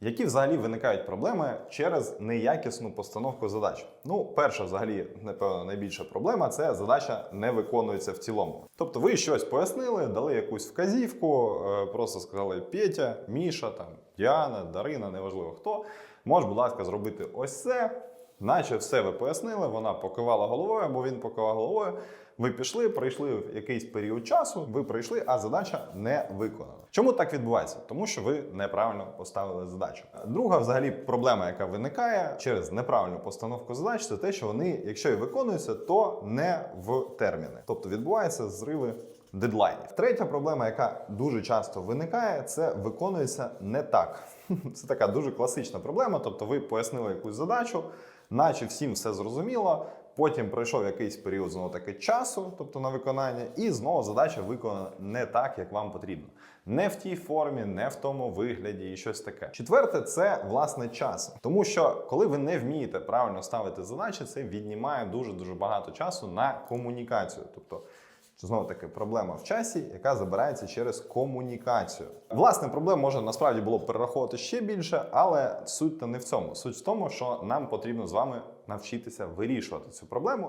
Які взагалі виникають проблеми через неякісну постановку задач? Ну, перша, взагалі, напевно, найбільша проблема це задача не виконується в цілому. Тобто ви щось пояснили, дали якусь вказівку, е, просто сказали Петя, Міша, там, Діана, Дарина, неважливо хто. Можеш, будь ласка, зробити ось це. Наче все ви пояснили, вона покивала головою або він покивав головою. Ви пішли, пройшли в якийсь період часу, ви пройшли, а задача не виконана. Чому так відбувається? Тому що ви неправильно поставили задачу. Друга, взагалі, проблема, яка виникає через неправильну постановку задач, це те, що вони, якщо і виконуються, то не в терміни. Тобто відбуваються зриви дедлайнів. Третя проблема, яка дуже часто виникає, це виконується не так. Це така дуже класична проблема. Тобто, ви пояснили якусь задачу, наче всім все зрозуміло. Потім пройшов якийсь період знову таки часу, тобто на виконання, і знову задача виконана не так, як вам потрібно. Не в тій формі, не в тому вигляді і щось таке. Четверте, це власне час. Тому що коли ви не вмієте правильно ставити задачі, це віднімає дуже дуже багато часу на комунікацію. Тобто Знову таки проблема в часі, яка забирається через комунікацію. Власне, проблем може насправді було б перераховувати ще більше, але суть то не в цьому. Суть в тому, що нам потрібно з вами навчитися вирішувати цю проблему.